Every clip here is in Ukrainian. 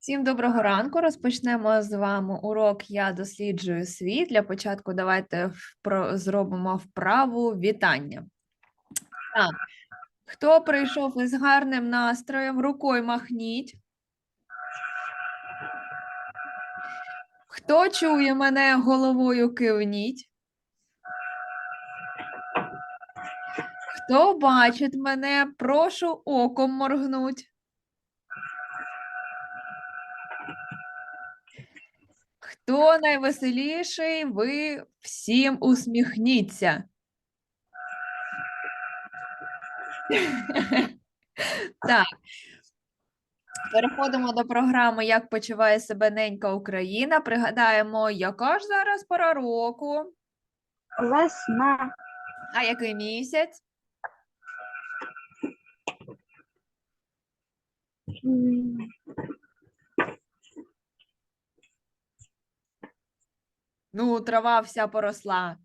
Всім доброго ранку. Розпочнемо з вами урок Я досліджую світ. Для початку давайте впро- зробимо вправу вітання. Так. Хто прийшов із гарним настроєм, рукою махніть. Хто чує мене, головою кивніть. Хто бачить мене, прошу оком моргнуть. Хто найвеселіший, ви всім усміхніться. Так. Переходимо до програми Як почуває себе ненька Україна. Пригадаємо, яка ж зараз пора року, Весна. а який місяць? Ну, трава вся поросла.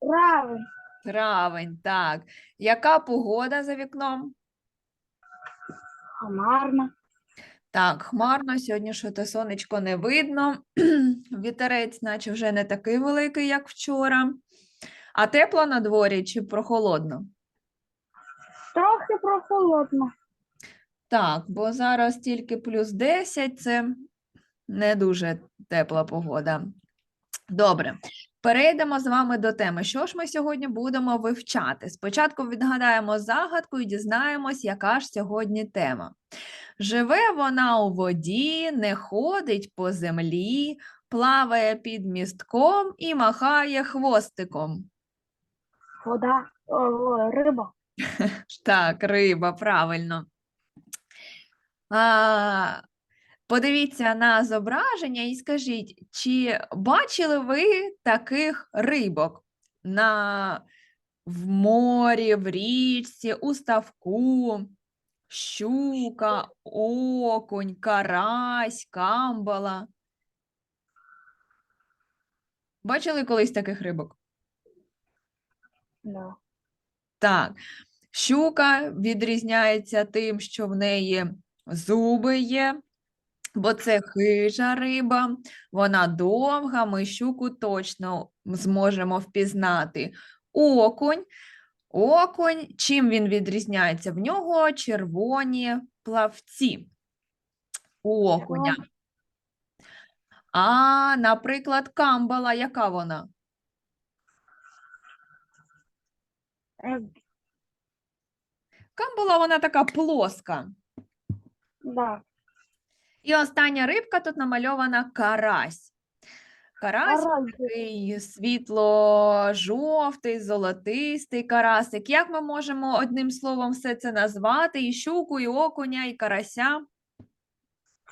Травень. Травень, так. Яка погода за вікном? Хмарна. Так, хмарно, сьогодні що то сонечко не видно. Вітерець, наче вже не такий великий, як вчора. А тепло на дворі чи прохолодно? Трохи прохолодно. Так, бо зараз тільки плюс 10 це не дуже тепла погода. Добре, перейдемо з вами до теми. Що ж ми сьогодні будемо вивчати? Спочатку відгадаємо загадку і дізнаємось, яка ж сьогодні тема. Живе вона у воді, не ходить по землі, плаває під містком і махає хвостиком. Вода. О, о, риба. Так, риба, правильно. А, подивіться на зображення і скажіть, чи бачили ви таких рибок на, в морі, в річці, у ставку? Щука, окунь, карась, камбала. Бачили колись таких рибок? Да. Так, щука відрізняється тим, що в неї зуби є, бо це хижа риба, вона довга, ми щуку точно зможемо впізнати. Окунь. Окунь, чим він відрізняється? В нього червоні плавці у окуня. А, наприклад, камбала, яка вона? Камбала, вона така плоска. Да. І остання рибка тут намальована карась. Карась Карась. такий світло-жовтий, золотистий карасик. Як ми можемо одним словом все це назвати? І щуку, і окуня, і карася?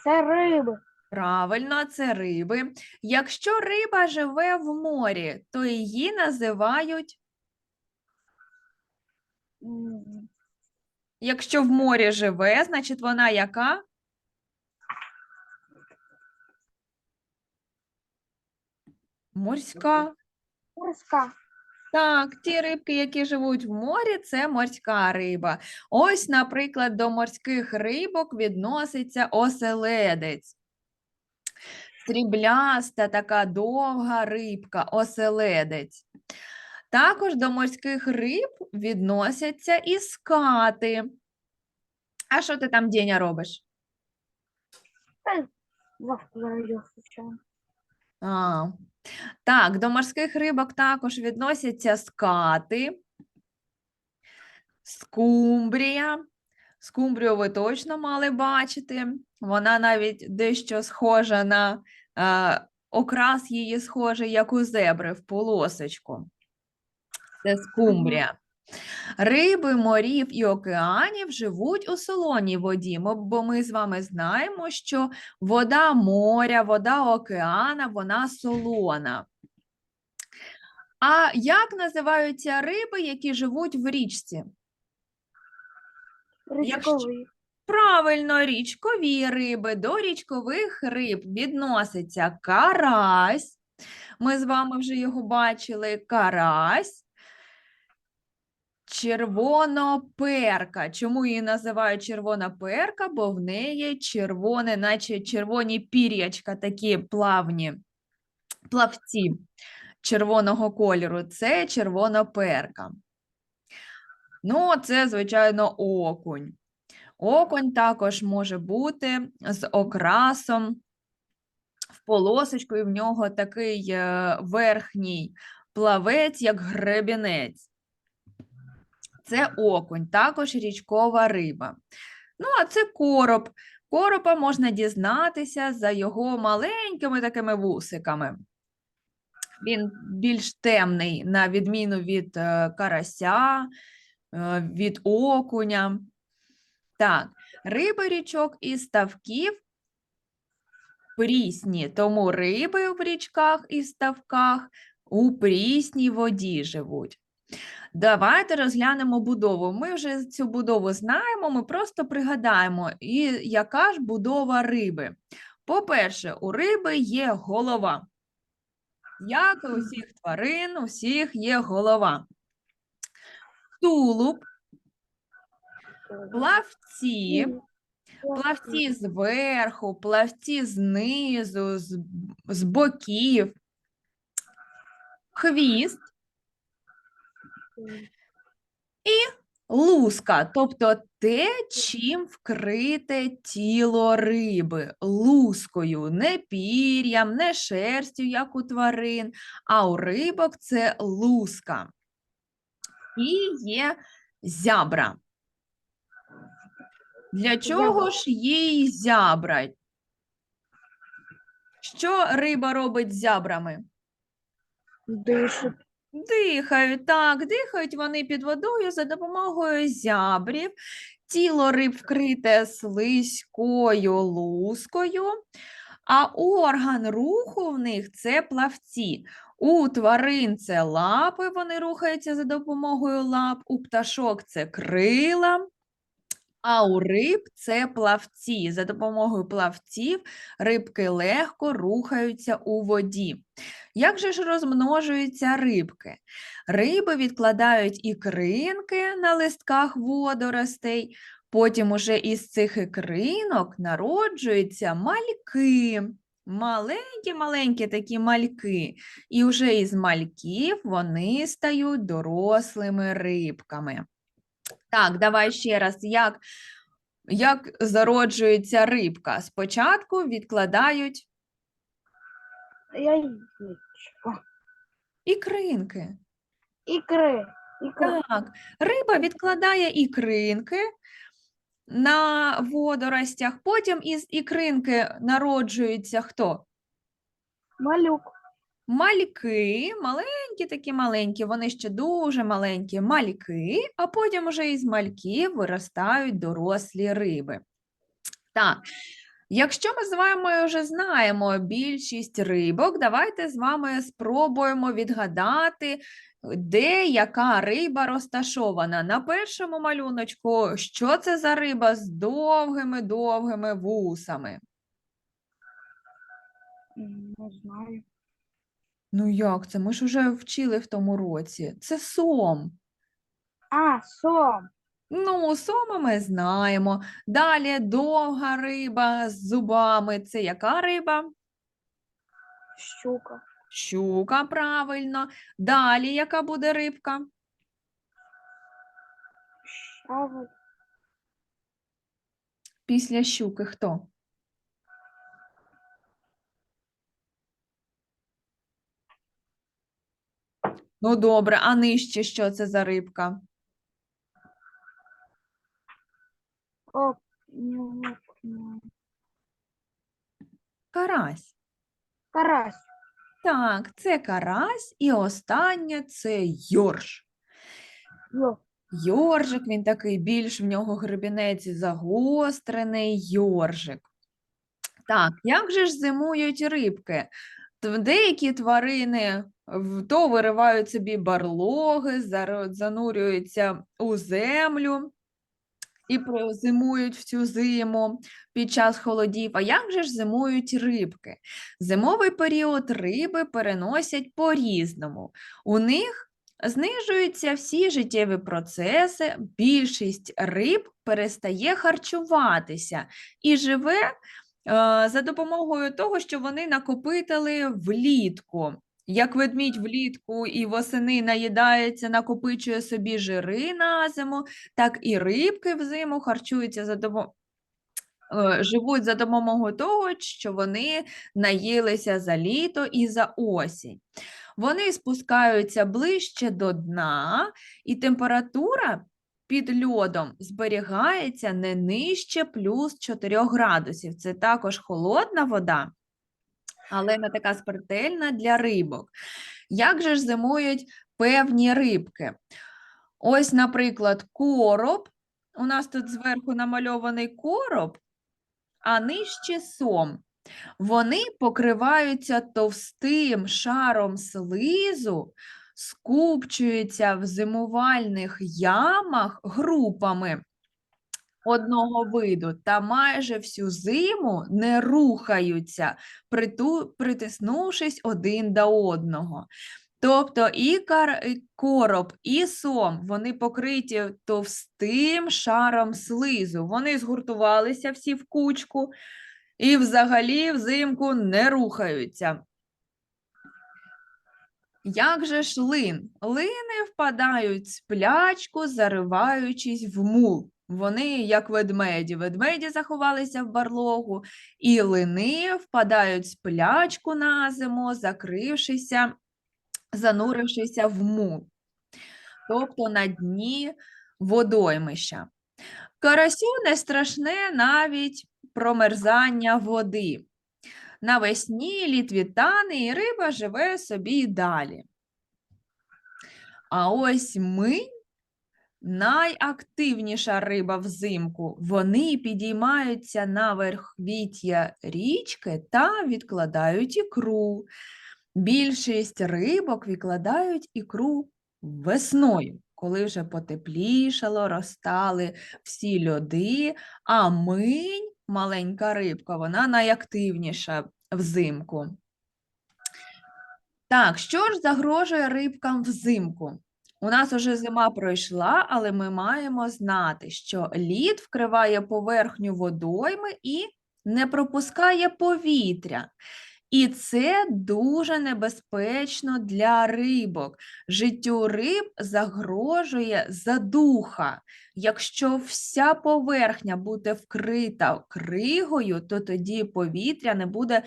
Це риби. Правильно, це риби. Якщо риба живе в морі, то її називають, якщо в морі живе, значить вона яка? Морська. Морська. Так, ті рибки, які живуть в морі, це морська риба. Ось, наприклад, до морських рибок відноситься оселедець. Срібляста така довга рибка, оселедець. Також до морських риб відносяться і скати. А що ти там, Деня, робиш? А, так, до морських рибок також відносяться скати, скумбрія. Скумбрію ви точно мали бачити. Вона навіть дещо схожа на е, окрас її схожий, як у зебри в полосочку. Це скумбрія. Риби морів і океанів живуть у солоній воді, бо ми з вами знаємо, що вода моря, вода океана, вона солона. А як називаються риби, які живуть в річці? Річковий. Правильно, річкові риби. До річкових риб відноситься карась. Ми з вами вже його бачили. Карась. Червоноперка. Чому її називають червона перка? Бо в неї червоне, наче червоні пір'ячка, такі плавні, плавці червоного кольору. Це червоноперка. Ну, це, звичайно, окунь. Окунь також може бути з окрасом в полосочку, і в нього такий е, верхній плавець, як гребінець. Це окунь, також річкова риба. Ну, а це короб. Коропа можна дізнатися за його маленькими такими вусиками. Він більш темний, на відміну від е, карася, е, від окуня. Так, риби річок і ставків прісні, тому риби в річках і ставках у прісній воді живуть. Давайте розглянемо будову. Ми вже цю будову знаємо, ми просто пригадаємо, і яка ж будова риби. По-перше, у риби є голова. Як і у всіх тварин, у всіх є голова. Тулуб, плавці, плавці зверху, плавці знизу, з, з боків, хвіст, луска, тобто те, чим вкрите тіло риби, лускою, не пір'ям, не шерстю, як у тварин, а у рибок це луска. І є зябра. Для чого ж їй зябра? Що риба робить з зябрами? Дишить. Дихають, так, дихають вони під водою за допомогою зябрів. Тіло риб вкрите слизькою лускою, а орган руху в них це плавці. У тварин це лапи, вони рухаються за допомогою лап, у пташок це крила, а у риб це плавці. За допомогою плавців рибки легко рухаються у воді. Як же ж розмножуються рибки? Риби відкладають ікринки на листках водоростей, потім уже із цих ікринок народжуються мальки. Маленькі-маленькі такі мальки. І вже із мальків вони стають дорослими рибками. Так, давай ще раз, як, як зароджується рибка? Спочатку відкладають Яєчко. ікринки. Ікри. Ікри. Так, риба відкладає ікринки на водоростях, потім із ікринки народжуються хто? Малюк. Мальки, маленькі такі маленькі, вони ще дуже маленькі мальки, а потім уже із мальків виростають дорослі риби. Так, якщо ми з вами вже знаємо більшість рибок, давайте з вами спробуємо відгадати, де яка риба розташована. На першому малюночку, що це за риба з довгими-довгими вусами? Не знаю. Ну як це? Ми ж уже вчили в тому році. Це сом. А, сом. Ну, сома ми знаємо. Далі довга риба з зубами. Це яка риба? Щука. Щука, правильно. Далі яка буде рибка? Щавель. Після щуки хто? Ну, добре, а нижче що це за рибка? Карась. Карась. Так, це карась, і останнє це йорш. Йо. Йоржик, він такий більш в нього гребінець загострений йоржик. Так, як же ж зимують рибки? Деякі тварини в- то виривають собі барлоги, занурюються у землю і про- зимують в цю зиму під час холодів. А як же ж зимують рибки? Зимовий період риби переносять по-різному. У них знижуються всі життєві процеси, більшість риб перестає харчуватися і живе е, за допомогою того, що вони накопитили влітку. Як ведмідь влітку і восени наїдається, накопичує собі жири на зиму, так і рибки взиму харчуються за допомогою. Живуть за допомогою того, що вони наїлися за літо і за осінь. Вони спускаються ближче до дна, і температура під льодом зберігається не нижче плюс 4 градусів. Це також холодна вода, але не така смертельна для рибок. Як же ж зимують певні рибки? Ось, наприклад, короб. У нас тут зверху намальований короб, а нижче сом. Вони покриваються товстим шаром слизу, скупчуються в зимувальних ямах групами одного виду та майже всю зиму не рухаються, приту- притиснувшись один до одного. Тобто і кар- і короб, і сом вони покриті товстим шаром слизу. Вони згуртувалися всі в кучку і взагалі взимку не рухаються. Як же ж лин? Лини впадають сплячку, зариваючись в мул. Вони, як ведмеді, ведмеді заховалися в барлогу, і лини впадають в сплячку на зиму, закрившися, занурившися в мул, тобто на дні водоймища. Карасю не страшне навіть промерзання води. Навесні лід відтане, і риба живе собі й далі. А ось минь найактивніша риба взимку. Вони підіймаються на верхвіття річки та відкладають ікру. Більшість рибок відкладають ікру весною, коли вже потеплішало, розтали всі льоди, а минь, маленька рибка, вона найактивніша взимку. Так, що ж загрожує рибкам взимку? У нас уже зима пройшла, але ми маємо знати, що лід вкриває поверхню водойми і не пропускає повітря. І це дуже небезпечно для рибок. Життю риб загрожує задуха. Якщо вся поверхня буде вкрита кригою, то тоді повітря не буде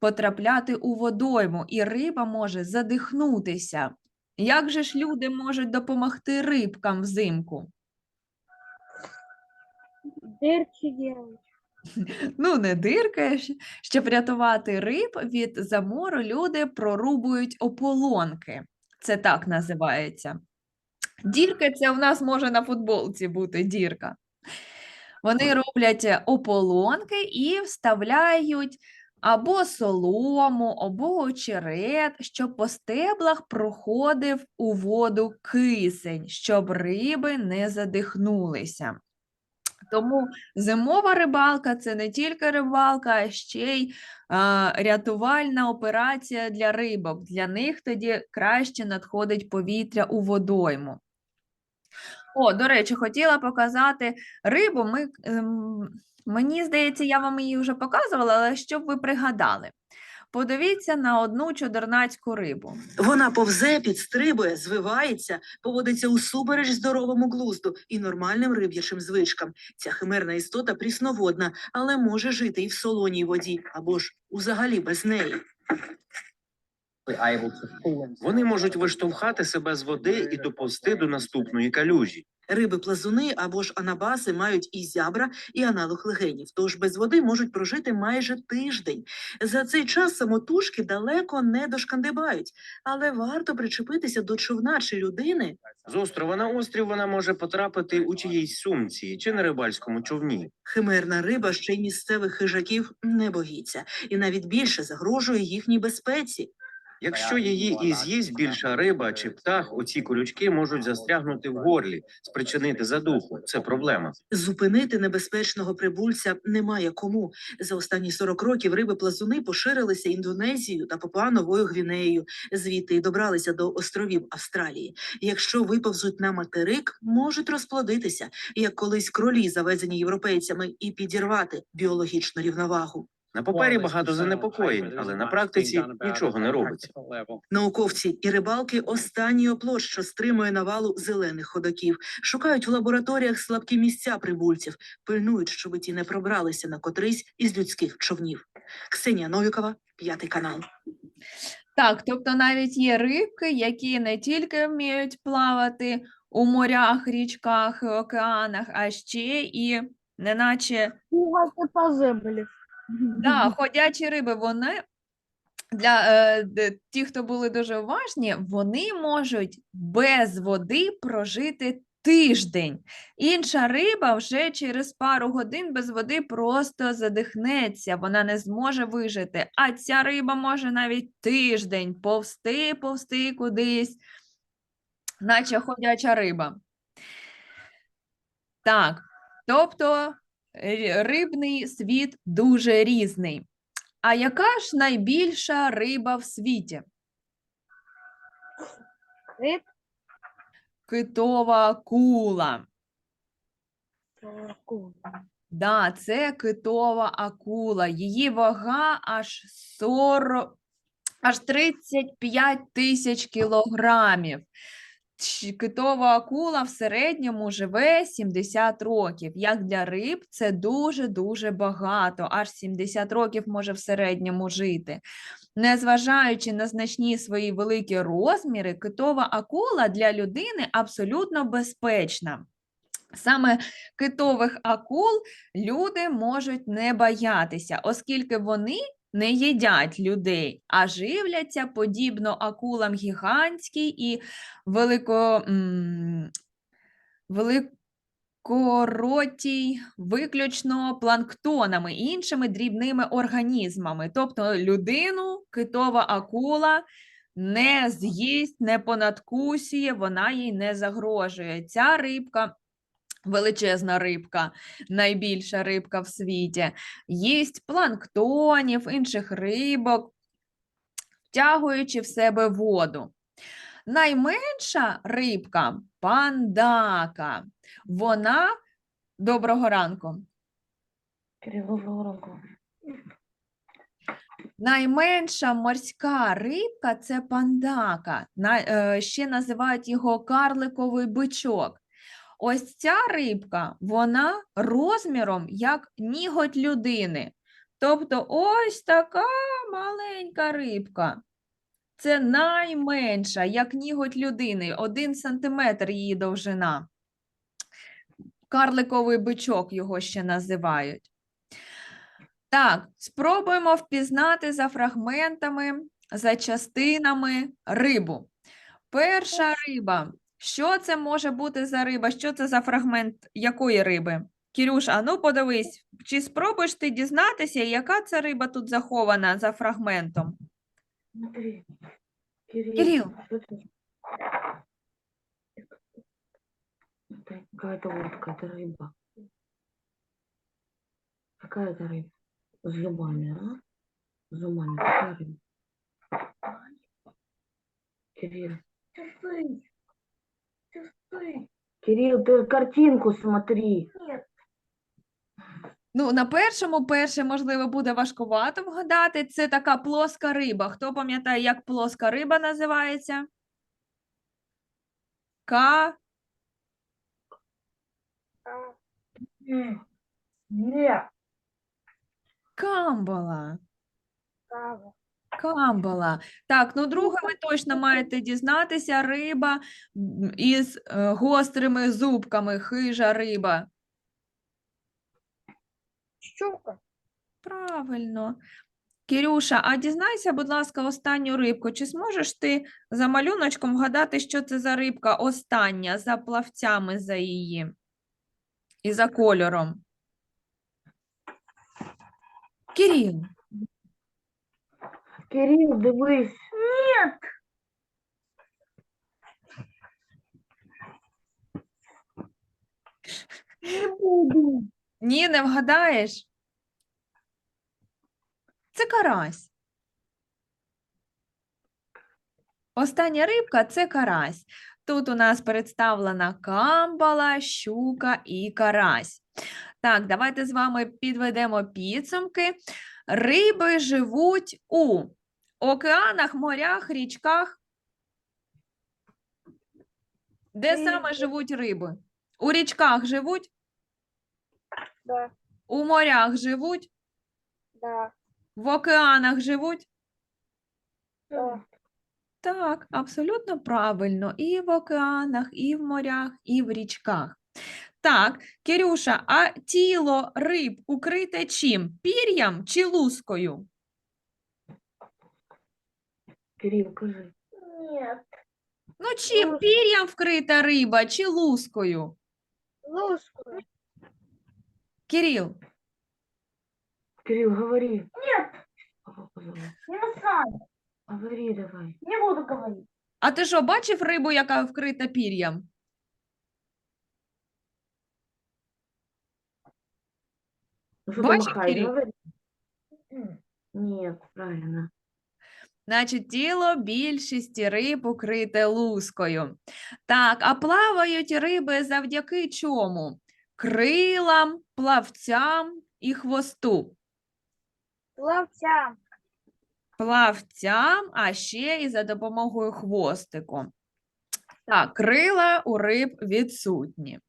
потрапляти у водойму, і риба може задихнутися. Як же ж люди можуть допомогти рибкам взимку? Дырки делать. Ну, не диркаєш. Щоб рятувати риб від замору, люди прорубують ополонки. Це так називається. Дірки це в нас може на футболці бути дірка. Вони роблять ополонки і вставляють або солому, або очерет, щоб по стеблах проходив у воду кисень, щоб риби не задихнулися. Тому зимова рибалка це не тільки рибалка, а ще й а, рятувальна операція для рибок. Для них тоді краще надходить повітря у водойму. О, до речі, хотіла показати рибу. Ми, ем, мені здається, я вам її вже показувала, але щоб ви пригадали. Подивіться на одну чудернацьку рибу. Вона повзе, підстрибує, звивається, поводиться у субереж здоровому глузду і нормальним риб'ячим звичкам. Ця химерна істота прісноводна, але може жити і в солоній воді, або ж узагалі без неї. Вони можуть виштовхати себе з води і доповзти до наступної калюжі. Риби-плазуни або ж анабаси мають і зябра, і аналог легенів, тож без води можуть прожити майже тиждень. За цей час самотужки далеко не дошкандибають, але варто причепитися до човна чи людини, З острова на острів вона може потрапити у чиїйсь сумці чи на рибальському човні. Химерна риба ще й місцевих хижаків не боїться, і навіть більше загрожує їхній безпеці. Якщо її і з'їсть більша риба чи птах, оці колючки можуть застрягнути в горлі, спричинити задуху. Це проблема. Зупинити небезпечного прибульця немає кому. За останні 40 років риби-плазуни поширилися Індонезією та Папуа-Новою Гвінеєю. Звідти й добралися до островів Австралії. Якщо виповзуть на материк, можуть розплодитися, як колись кролі, завезені європейцями, і підірвати біологічну рівновагу. На папері багато занепокоєнь, але на практиці нічого не робиться. Науковці і рибалки останній оплот, що стримує навалу зелених ходоків, шукають в лабораторіях слабкі місця прибульців, пильнують, щоб ті не пробралися на котрийсь із людських човнів. Ксенія Новікова, п'ятий канал. Так, тобто навіть є рибки, які не тільки вміють плавати у морях, річках, і океанах, а ще і неначе по землі. Да, ходячі риби, вони для е, ті, хто були дуже уважні, вони можуть без води прожити тиждень. Інша риба вже через пару годин без води просто задихнеться, вона не зможе вижити. А ця риба може навіть тиждень повсти, повсти кудись, наче ходяча риба. Так, тобто рибний світ дуже різний. А яка ж найбільша риба в світі? Риб, Китова акула. акула. Да, це китова акула. Її вага аж 40, аж 35 тисяч кілограмів. Китова акула в середньому живе 70 років. Як для риб, це дуже-дуже багато. Аж 70 років може в середньому жити. Незважаючи на значні свої великі розміри, китова акула для людини абсолютно безпечна. Саме китових акул люди можуть не боятися, оскільки вони не їдять людей, а живляться подібно акулам гігантській і велико, великоротій виключно планктонами іншими дрібними організмами. Тобто людину китова акула не з'їсть, не понадкусіє, вона їй не загрожує. Ця рибка величезна рибка, найбільша рибка в світі, їсть планктонів, інших рибок, втягуючи в себе воду. Найменша рибка пандака. Вона доброго ранку. Найменша морська рибка це пандака. Е, ще називають його карликовий бичок. Ось ця рибка, вона розміром як ніготь людини. Тобто ось така маленька рибка. Це найменша, як ніготь людини, один сантиметр її довжина. Карликовий бичок його ще називають. Так, спробуємо впізнати за фрагментами, за частинами рибу. Перша риба. Що це може бути за риба? Що це за фрагмент якої риби? Кірюш, а ну подивись, чи спробуєш ти дізнатися, яка це риба тут захована за фрагментом? Смотри, Кирилл. Кирилл. что ты- Это какая-то утка, это рыба. Какая это рыба? С зубами, а? С зубами, какая рыба? Кирилл. Кирилл, ты картинку смотри. Ну, на першому перше, можливо, буде важкувато вгадати. Це така плоска риба. Хто пам'ятає, як плоска риба називається? Ка... Нет. Камбала. Кава. Камбала. Так, ну друге ви точно маєте дізнатися. Риба із е, гострими зубками, хижа риба. Щука. Правильно. Кирюша, а дізнайся, будь ласка, останню рибку. Чи зможеш ти за малюночком вгадати, що це за рибка остання, за плавцями за її і за кольором? Кирил, Кирил, дивись. Нет. Не буду. Ні, не вгадаєш? Це карась. Остання рибка це карась. Тут у нас представлена камбала, щука і карась. Так, давайте з вами підведемо підсумки. Риби живуть у океанах, морях, річках. Де саме живуть риби? У річках живуть, Да, у морях живуть, да, в океанах живуть. да. Так, абсолютно правильно. І в океанах, і в морях, і в річках. Так, Кирюша, а тіло риб укрите чим? Пір'ям чи лускою? Кирил, кажи. Нет. Ну, чим пір'ям вкрита риба чи лускою? Ложку. Кирил, Кирил, говори. Нет, Папа не знаю. Говори давай. Не буду говорить. а ти що, бачив рибу, яка вкрита пір'ям? Ну что ты Бачишь, махаешь, Кирилл? говори. Нет, правильно. Значить, тіло більшості риб укрите лускою. Так, а плавають риби завдяки чому? Крилам, плавцям і хвосту. Плавця. Плавцям, а ще і за допомогою хвостику. Так, крила у риб відсутні.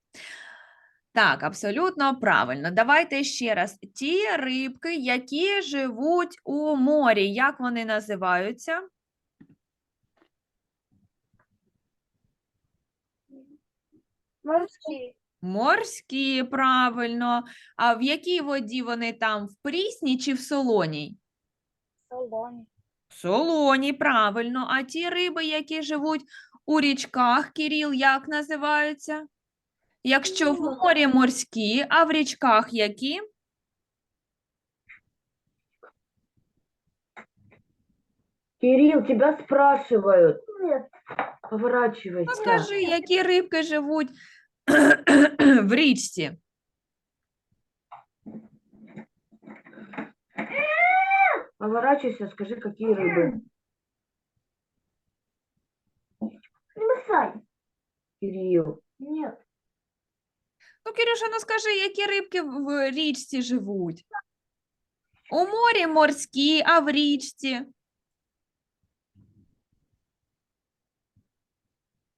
Так, абсолютно правильно. Давайте ще раз. Ті рибки, які живуть у морі, як вони називаються? Морські. Морські, правильно. А в якій воді вони там? В прісній чи в солоній? Солоні. В солоній, правильно. А ті риби, які живуть у річках, Кіріл, як називаються? Якщо в морі морські, а в річках які? Кирилл, тебя спрашивают. Нет. Поворачивайся. Ну, скажи, які рибки живуть в річці? Поворачивайся, скажи, какие рыбы. Не мешай. Кирилл. Нет. Ну, Кирюша, ну скажи, які рибки в річці живуть? У морі морські, а в річці?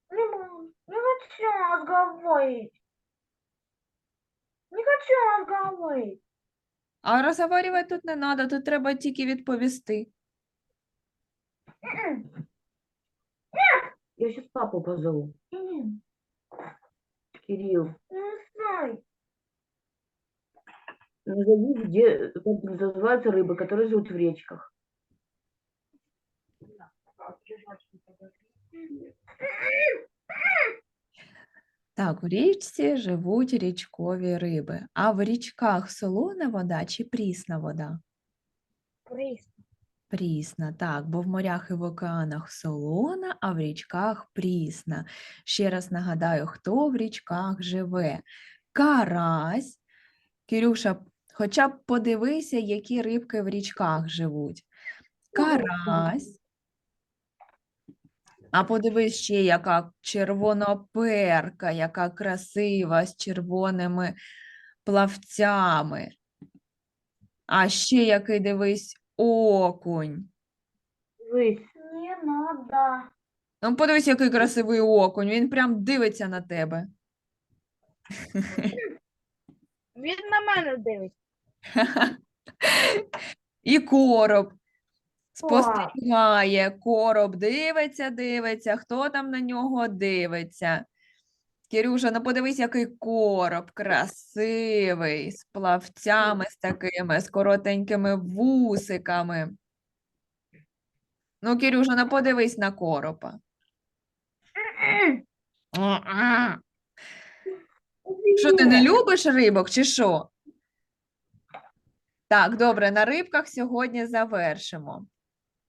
Не могу. Не хочу разговаривать. Не хочу разговаривать. А розговорювати тут не треба, тут треба тільки відповісти. Я сейчас папу позову. М, Кирилл, Не знаю. назови, где, как называются рыбы, которые живут в речках. Так, у річці живуть річкові риби. А в річках солона вода чи прісна вода? Приз. Прісна, так, бо в морях і в океанах солона, а в річках прісна. Ще раз нагадаю, хто в річках живе. Карась. Кирюша, хоча б подивися, які рибки в річках живуть. Карась. А подивись ще, яка червоноперка, яка красива з червоними плавцями. А ще який дивись окунь. Дивись, Не надо. Ну, подивись, який красивий окунь. Він прям дивиться на тебе. Він на мене дивиться. І короб спостерігає. Короб дивиться, дивиться. Хто там на нього дивиться? Кирюша, ну подивись, який короб красивий, з плавцями з такими, з коротенькими вусиками. Ну, Кирюша, ну подивись на коропа. Що ти не любиш рибок, чи що? Так, добре, на рибках сьогодні завершимо.